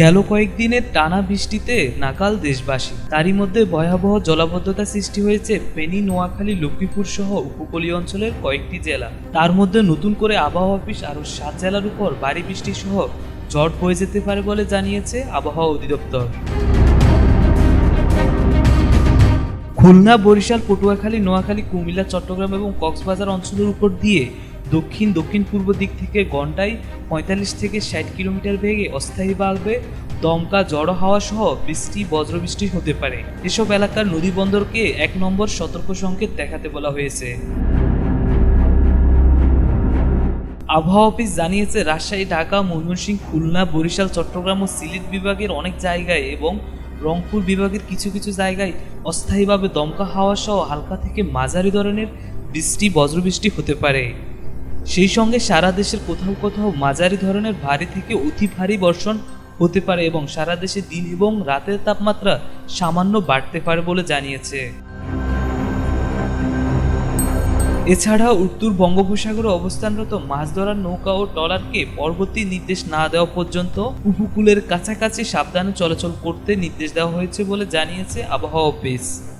গেল কয়েকদিনের টানা বৃষ্টিতে নাকাল দেশবাসী। তারই মধ্যে ভয়াবহ জলাবদ্ধতা সৃষ্টি হয়েছে ফেনী, নোয়াখালী, লক্ষ্মীপুর সহ উপকূলীয় অঞ্চলের কয়েকটি জেলা। তার মধ্যে নতুন করে আবহাওয়া অফিস আরও সাত জেলার উপর ভারী বৃষ্টি সহ ঝড় বয়ে যেতে পারে বলে জানিয়েছে আবহাওয়া অধিদপ্তর। খুলনা, বরিশাল, পটুয়াখালী, নোয়াখালী, কুমিল্লা, চট্টগ্রাম এবং কক্সবাজার অঞ্চলের উপর দিয়ে দক্ষিণ দক্ষিণ পূর্ব দিক থেকে ঘন্টায় পঁয়তাল্লিশ থেকে ষাট কিলোমিটার বেগে অস্থায়ীভাবে দমকা জড়ো হাওয়া সহ বৃষ্টি, বজ্রবৃষ্টি হতে পারে। এসব এলাকার নদী বন্দরকে এক নম্বর সতর্ক সংকেত দেখাতে বলা হয়েছে। আবহাওয়া অফিস জানিয়েছে, রাজশাহী, ঢাকা, ময়মনসিংহ, খুলনা, বরিশাল, চট্টগ্রাম ও সিলেট বিভাগের অনেক জায়গায় এবং রংপুর বিভাগের কিছু কিছু জায়গায় অস্থায়ীভাবে দমকা হাওয়া সহ হালকা থেকে মাঝারি ধরনের বৃষ্টি, বজ্রবৃষ্টি হতে পারে। সেই সঙ্গে সারা দেশের কোথাও কোথাও মাঝারি ধরনের ভারী থেকে অতি ভারী বর্ষণ হতে পারে এবং সারা দেশে দিন এবং রাতের তাপমাত্রা সামান্য বাড়তে পারে বলে জানিয়েছে। এছাড়া উত্তর বঙ্গোপসাগরে অবস্থানরত মাছ ধরার নৌকা ও ট্রলারকে পরবর্তী নির্দেশ না দেওয়া পর্যন্ত উপকূলের কাছাকাছি সাবধানে চলাচল করতে নির্দেশ দেওয়া হয়েছে বলে জানিয়েছে আবহাওয়া অফিস।